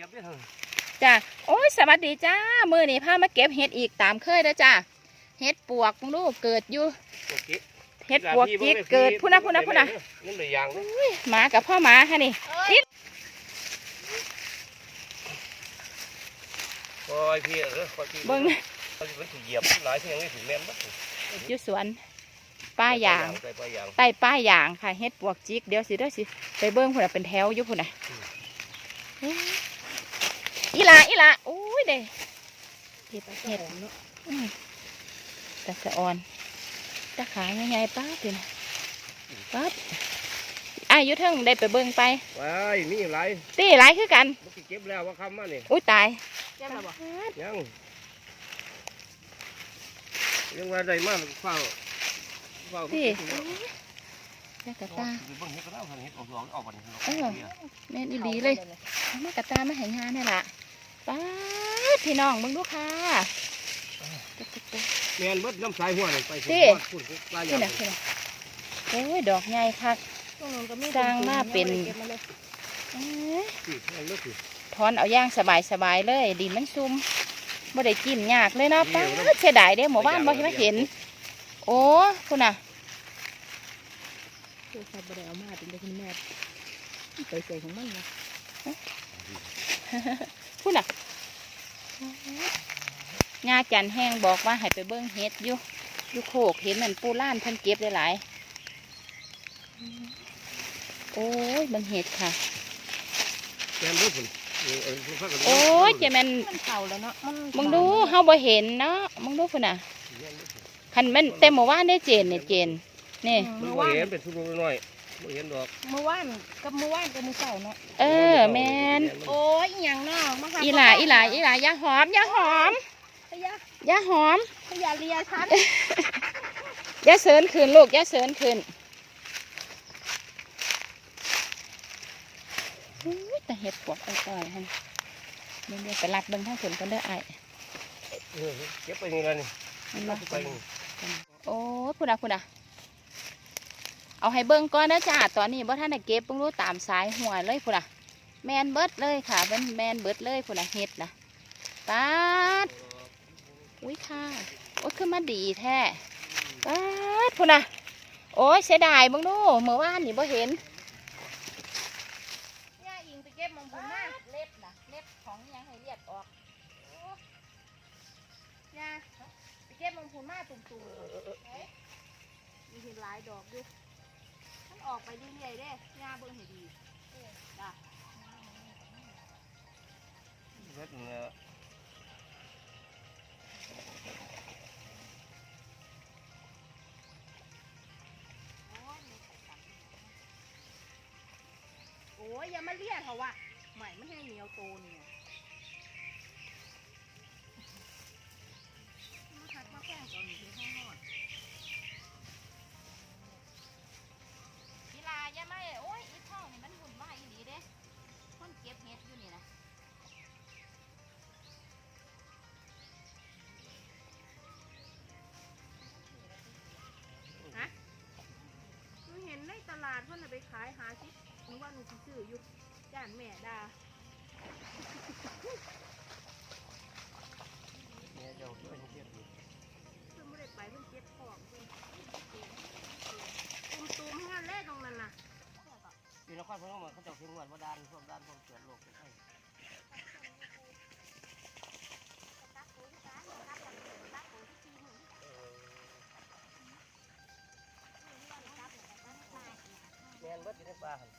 ยียบได้เถอะจ้าโอ้ยสวัสดีจ้ามือนี้พามาเก็บเห็ดอีกตามเคยแล้วจ้าเห็ดปวกลูกเกิดอยู่โอเคเห็ดปวกจิกเกิดพุ่นนะพุ่นนะพุ่นนะนั่นเลยยางนี่หมากับพ่อหมาค่ะนี่คอยพี่เออคอยพี่เบิ้งเขาจะเป็นถูกเหยียบหลายที่ยังไม่ถึงแม่นบัดอยู่สวนป้ายางใส่ปลายางใต้ป้ายางค่ะเห็ดปวกจิกเดี๋ยวสิเดี๋ยวสิไปเบิ้งพุ่นนะเป็นแถวอยู่พุ่นนะเอ้ยอีหลาอีหลาอุ้ยเด้เห็ดเห็ดอืมแต่สะออนตะขาใหญ่ๆป้าเดี๋ยวนะปั๊บอายุเทิงได้ไปเบิ้งไปว้ายมีหลายตีหลายคือกันเมื่อกี้เก็บแล้วว่าคำมานี่อุ้ยตายยังยังว่าได้มากเฝ้าเฝ้าพี่ แม่กระตาเบิ่งเฮ็ดก็ได้เฮ็ดออกดอกออกบัดนี้เออแม่นอีหลีเลยแม่กระตามาให้งานนี่ล่ะป้าดพี่น้องมึงดูค่ะตุ๊กตุ๊กตุ๊กแม่นเบิดน้ำสายหัวนี่ไปพี่พูดปลายานี่งนะพี่นะโอ้ยดอกใหญ่คักสร้างมาเป็นเอ้ยพี่เอาเลิกสิถอนเอาย่างสบายสบายๆเลยดินมันซุ่มบ่ได้กินยากเลยเนาะป้าดเสียดายเด้หมู่บ้านบ่เห็นมาเห็นโอ้คุณน่ะ โทรศัพท์บ่ได้เอามาเป็นเด็กคุณแม่ไปใส่ของมันนะคุณน่ะงาจันแห้งบอกว่าให้ไปเบิ้งเฮ็ดอยู่อยู่โคกเห็นนั่นปูล้านเพิ่นเก็บได้หลายโอ้ยเบิ่งเห็ดค่ะแม่นเบิดพุ่นเออเออพากันโอ้ยเจแมนมันเข่าแล้วเนาะมันมึงดูเฮาบ่เห็นเนาะมึงดูพุ่นน่ะคันแมันเต็มหมู่บ้านได้เจนเนี่ยเจน นี่ มันเมื่อบ่วานเห็นเป็นทุกน้อยบ่เห็นดอกเมื่อวานกับเมื่อวานกับมื้อเช้าเนาะเออ แมนโอ้ยอหย่างเนาะมาหอีหลาอีหลาอีหลาอย่าหอมอย่าหอมพยาอย่าหอมพยาเลียฉันอย่าเสินคืนลูกอย่าเสินคืนอุ้ยแต่เห็ดปวกเอาก่อนฮะเดี๋ยวเดี๋ยวไปรัดเบิ่งทั้งผลกันเด้อไอ้ายเออเก็บไปนี่ละนี่มันมาไปนี่โอ้ยพูดอะพูดอะ เอาให้เบิ่งก่อนนะจ้าตอนนี้บ่ท่านได้เก็บเบิ่งรู้ตามสายหัวเลยพูดอะแมนเบิดเลยค่ะเป็นแมนเบิดเลยพูดอะเห็ดนะปาดอุ้ยค่ะโอ้ยขึ้นมาดีแท้ปาดพูดอะโอ้ยเสียดายเบิ่งดูเมื่อวานนี่บ่เห็นย่าอิงไปเก็บมองผมมาเล็บนะเล็บของยังให้เลียดออกย่าไปเก็บมองผมมาตุ่มๆมีเห็นหลายดอกด้วย ออกไปเรื่อยๆเด้ย่าเบิ่งให้ดีเบิดเนี่ยโอ้ยอย่ามาเลียเขาว่ะใหม่ไม่ให้เหนียวโตเนี่ย ขายหาสิหนูว่าหนูสิซื้ออยู่ย่านแม่ดาเนี่ยเจ้าช่วยเฮ็ดนี่เพิ่นไม่ได้ไปเพิ่นเก็บของเพิ่นตุ่มตุ่มๆงานแรกตรงนั้นน่ะพี่นครพนมเขาเจ้าเพิ่งวัดว่าด้านพวกด้านพวกเกิดโลก นไงแม่นเบิดอยู่ในป่าหัน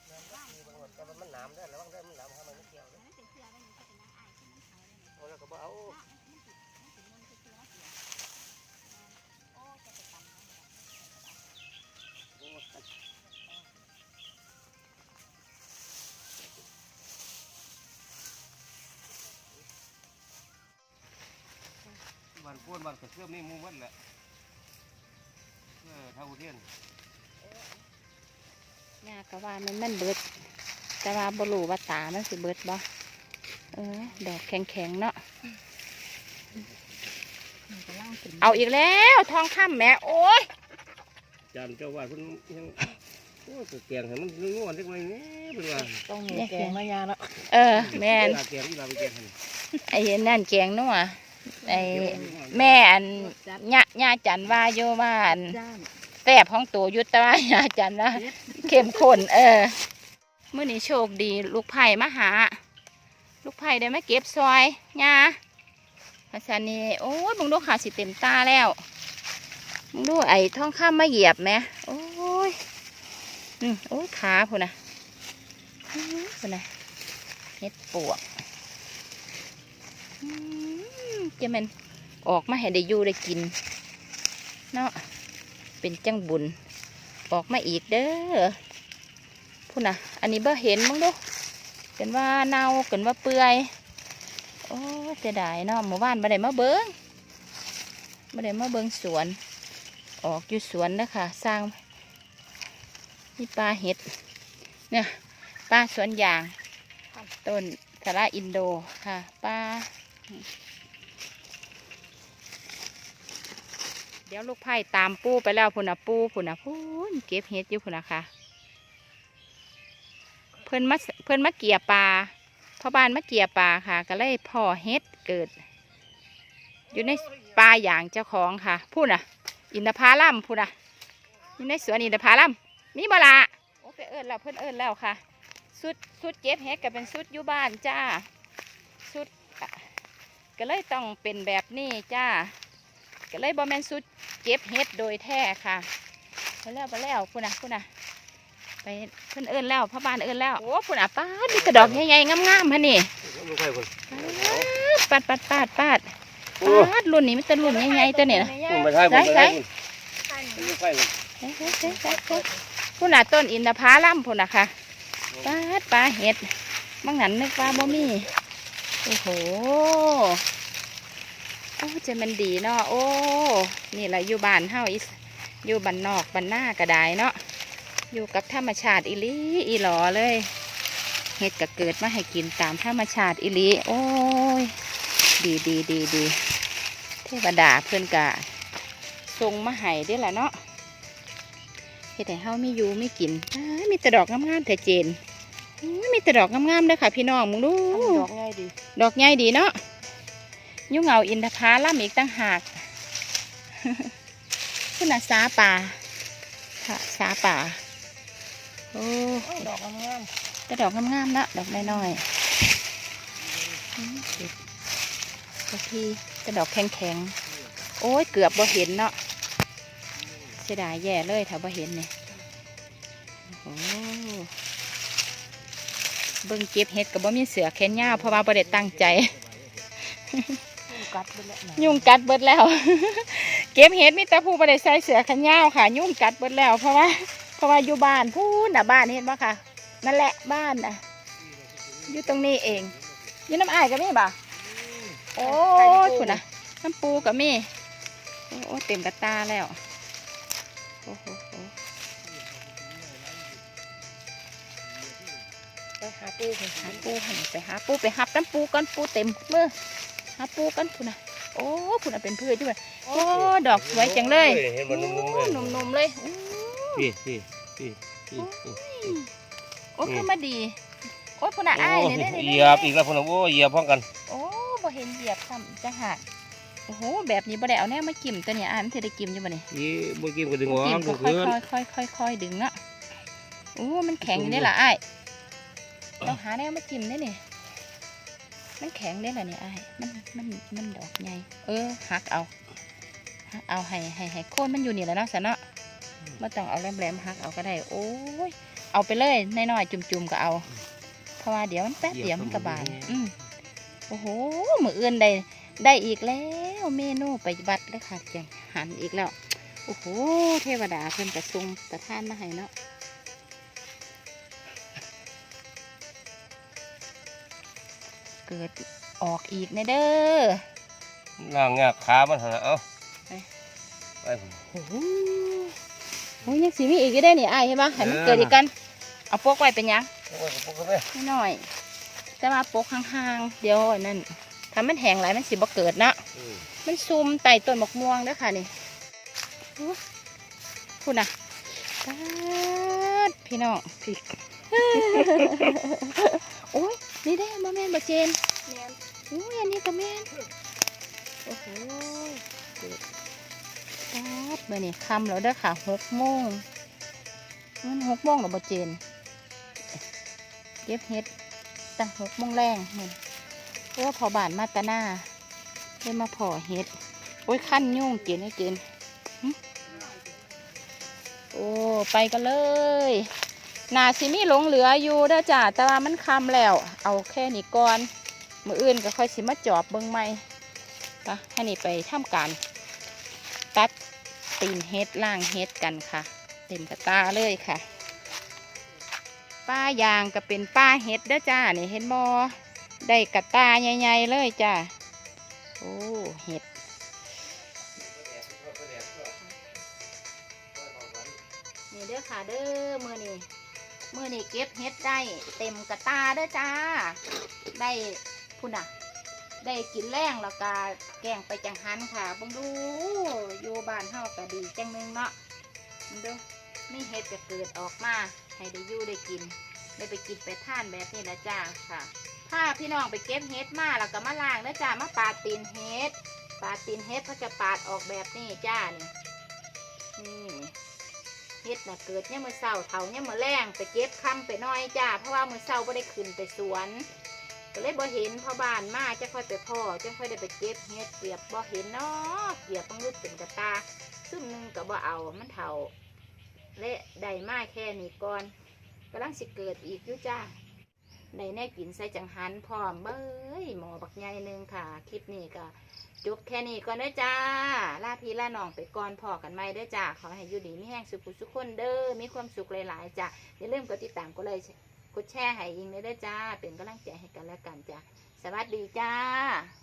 มีบางคนแต่ว่ามันหนามเด้อระวังเด้มันหนามทำมันไม่เกี่ยวเด้อเอาแล้วก็บ่เอาบ้านพ้นบ้านกระเทือมนี่มู่มันแหละเออเท่าเทียน ยากกะว่ามันมันเบิด แต่ว่าบ่รู้ว่าตามันสิเบิดบ่เออดอกแข็งๆเนาะมันกำลังเป็นเอาอีกแล้วทองคำแหม่โอ้ยจานเจ้าว่าเพิ่นยังโอ้ตัวแกงให้มันงอนจังเลยนี่เป็นว่าต้องมีแกงมายาแล้วเออ แม่นเวลาแกงที่เราไปแกงให้ไอ้นั่นแกงนัวไอ้แม่อันญาญาจันว่าโยว่าอันจ้านแซ่บของตัวยุตตว่าญาจันว่า เข้มข้นเออเมื้อนี้โชคดี ลูกไผ่มาหา ลูกไผ่ได้มาเก็บซอยญาภาษานี้โอ้ยมึงดูขาสิเต็มตาแล้วมึงดูไอ้ท้องข้ามมาเหยียบไหมโอ้ยอืมโอ้ยขาพุ่นะพุ่นะเฮ็ดปวกอืมจะมันออกมาให้ได้อยู่ได้กินเนาะเป็นจังบุญ ออกมาอีกเด้อพูดนะอันนี้เบ่เห็นมั้งดูกันว่าเน่ากันว่าเปื่อยโอ้จะได้เนาะหมู่บ้านบ่ได้มาเบิ้งบ่ได้มาเบิ้งสวน ออกอยู่สวนเด้อค่ะสร้างนี่ปลาเห็ดเนี่ยปลาสวนยาง ต้นสาระอินโดค่ะป้า ดี๋ยวลูกไผ่ตามปูไปแล้วพุ่นนะปูพุ่นนะพูนเก็บเห็ดอยู่พุ่นนะค่ะ เพิ่นมาเพิ่นมาเกี่ยปลาพ่อบ้านมาเกี่ยปลาค่ะ ก็เลยพ่อเห็ดเกิด อยู่ในปลาอย่างเจ้าของค่ะพูดน่ะอินทผลัมพูดน่ะอยู่ในสวนอินทผลัมมีบละโอ้ไปเอิญแล้วเพิ่นเอิญแล้วค่ะสุดสุดเก็บเห็ดก็เป็นสุดอยู่บ้านจ้าสุดก็เลยต้องเป็นแบบนี้จ้าก็เลยบอแมนสุด เก็บเห็ดโดยแท้ค่ะไปแล้วไปแล้วพุ่นนะพุ่นนะไปเพิ่นเอิญแล้วพ่อบ้านเอิญแล้วโอ้พุ่นอะป้าดมีแต่ดอกใหญ่ๆงามๆฮะนี่ลูกไข่คนปาดปาดปาดปาดโอ้ปาดรุ่นนี้มันจะรุ่นใหญ่ๆตัวเนี่ยนะคุณมาใช่ผมไหนไปลูกไข่คนเฮ้ยเฮ้ยเฮ้ยเฮ้ยเฮ้ยพุ่นน่ะต้นอินทผลัมพุ่นน่ะค่ะปาดปลาเห็ดบางหันนึกว่าบ่มีโอ้โหโอ้จะมันดีเนาะโอ้นี่แหละอยู่บ้านเฮาอีสอยู่บ้านนอกบ้านหน้าก็ได้เนาะอยู่กับธรรมชาติอิลีอีหลอเลยเห็ดก็เกิดมาให้กินตามธรรมชาติอิลีโอ้ยดีดีดีดีเทวดาเพื่อนกะทรงมาให้ได้อละเนาะเห็ดให้เฮามีอยู่มีกินอ้ามีแต่ดอกงามๆแต่เจนอื้อมีแต่ดอกงามๆเด้อค่ะพี่น้องมึงดูดอกง่ายดี ดอกใหญ่ดีเนาะ ยุ่งเหงาอินทผลัมอีกตั้งหากขึ้นน่ะสาป่าค่ะสาป่า โอ้ดอกงามแต่ดอกงามๆนะดอกน้อยๆอืมเด็ดบางทีแต่ดอกแข็งๆ โอ้ยเกือบบ่เห็นเนาะเสียดายแย่เลยถ้าบ่เห็นเนี่ยโอ้โหเบิ่งเก็บเห็ดกับบ่มีเสือแขนยาวเพราะว่าบ่ได้ตั้งใจ กัดไปแล้วนะยุ่งกัดเบิดแล้ว เก็บเห็ดมีแต่ผู้บ่ได้ใส่เสือขนยาวค่ะ ยุ่งกัดเบิดแล้ว เพราะว่า เพราะว่าอยู่บ้านพูนน่ะบ้านเห็นปะค่ะ นั่นแหละบ้านน่ะอยู่ตรงนี้เองอยู่น้ำอายก็มีบ่ะโอ้ยคุณน่ะน้ำปูก็มีโอ้โอ้เต็มกระตาแล้วโอ้โหไปหาปูกันหาปูไปหาปูไปหับน้ำปูก่อนปูเต็มมือ หาปูกันคุณน่ะโอ้คุณน่ะเป็นพืชด้วยโอ้ดอกสวยจังเลยเห็นมันนุ่มๆเลยโอ้นุ่มๆเลยอู้พี่พี่พี่พี่พี่โอ้คือมาดีโอ้ยพุ่นน่ะอ้ายเนี่ยเนี่ยเหยียบอีกแล้วพุ่นโอ้เหยียบพร้อมกันโอ้บ่เห็นเหยียบซ้ำจังหักโอ้โหแบบนี้บ่ได้เอาแน่มากิ่มตัวเนี่ยอ้ายมันจะได้กิ่มอยู่บ่เนี่ยนี่บ่กินก็ดึงออกกิ่มดึก็งค่อยพื้นค่อยค่อยค่อยค่อยๆดึงเนาะโอ้มันแข็งอยู่ได้ล่ะอ้ายต้องหาแนวมากิ่มได้เนี่ย มันแข็งได้ล่ะเนี่ยอ้ายมันมันมันดอกใหญ่เออหักเอาหักเอาให้ให้ให้โค่นมันอยู่นี่แหละเนาะสะเนาะไม่ต้องเอาแหลมๆหักเอาก็ได้โอ้ยเอาไปเลยน้อยๆจุ่มๆก็เอา เพราะว่าเดี๋ยวมันแป๊บเดียวมันกระบาดอืมโอ้โหมืออื่นได้ได้อีกแล้วเมนูไปบัดเลยค่ะจังหันอีกแล้ว โอ้โห เทวดาเพิ่นประทรงประทานมาให้เนาะ เกิดออกอีกแน่เด้อล่างงากขามันหั่นน่ะเอ้าไปไปพุ่นโอ้โหโอ้ยยังสิมีอีกอยู่ได้อนี่อ้ายเห็นปะให้มันเกิดอีกกัน เอาพวกไว้เป็นหยังโอ้ยปุ๊กกันเลยนิดหน่อย แต่ว่าปกห่างๆ เดี๋ยวอันนั่นถ้ามันแห้งหลายมันสิบ่เกิดเนาะอืมมันซุมไต่ต้นมะม่วงเด้อค่ะนี่อู้พูดนะปาดดพี่น้องผิดโอ้ย นี่ได้มาแม่นบ่เจนแม่นอุ้ยอันนี้ก็แม่นโอ้โหเด็ดป๊าดเมื่อนี่คำแล้วเด้อค่ะหกโมงมันหกโมงหรอบ่เจนเก็บเห็ดตั้งหกโมงแรงนี่เพราะว่าพอบานมาตาหน้าได้มาพอเห็ดโอ้ยขั้นยุ่งเกินไอ้เกินหึโอ้ไปกันเลย นาซิมีหลงเหลืออยู่เด้อจ้าแต่ว่ามันคำแล้ว เอาแค่นี้ก่อน มืออื่นก็ค่อยสิมาจอบเบิ้งใหม่ปะให้นี่ไปทำการ ตัดตีนเฮ็ดล่างเฮ็ดกันค่ะ เต็มกระตาเลยค่ะ ป้ายางก็เป็นป้าเฮ็ดเด้อจ้านี่เห็นบอได้กระตาใหญ่ๆเลยจ้าโอ้เห็ดนี่เด้อค่ะเด้อมือนี่ มือนี่เก็บเฮ็ดได้เต็มกระตาเด้อจ้า ได้พุ่นอะ ได้กินแรงแล้วก็แกงไปจังหันค่ะบังดูอยู่บ้านเฮาก็ดีจังนึงเนาะดูนี่เฮ็ดก็เกิดออกมา ให้ได้อยู่ได้กิน ได้ไปกินไปท่านแบบนี้ละจ้าค่ะ ถ้าพี่น้องไปเก็บเฮ็ดมาแล้วก็มาล้างนะจ้ามาปาดตีนเฮ็ดปาดตีนเฮ็ดเขาจะปาดออกแบบนี้จ้านี่นี่ เฮ็ดนะเกิดเนี่ยมือเศร้าเถาเนี่ยมือแรงไปเก็บคำไปน้อยจ้าเพราะว่ามือเศร้าไม่ได้ขึ้นไปสวน ก็เลยบ่เห็นพ่อบ้านมาจะค่อยไปพ่อจะค่อยได้ไปเก็บเฮ็ดเกียบบ่เห็นเนาะเกียบต้องรุดเป็นกระตา ซึ่งหนึงก็บ่เอามันเถาและได้มาแค่นี้ก่อนกำลังสิเกิดอีกอยู่จ้าได้แน่กินใส่จังหันพร้อมเบ้ยหมอบักใหญ่หนึ่งค่ะ คลิปนี้ก็ จบแค่นี้ก่อนเด้อจ้าลาพี่ลาน้องไปก่อนพอกันไหมเด้อจ้า ขอให้อยู่ดีมีแห้งสุขสุขคนเด้อ มีความสุขหลายๆจ้าอย่าลืมกดติดตามกดไลค์กดแชร์ให้อิงเด้อจ้า เป็นกำลังใจให้กันและกันจ้า สวัสดีจ้า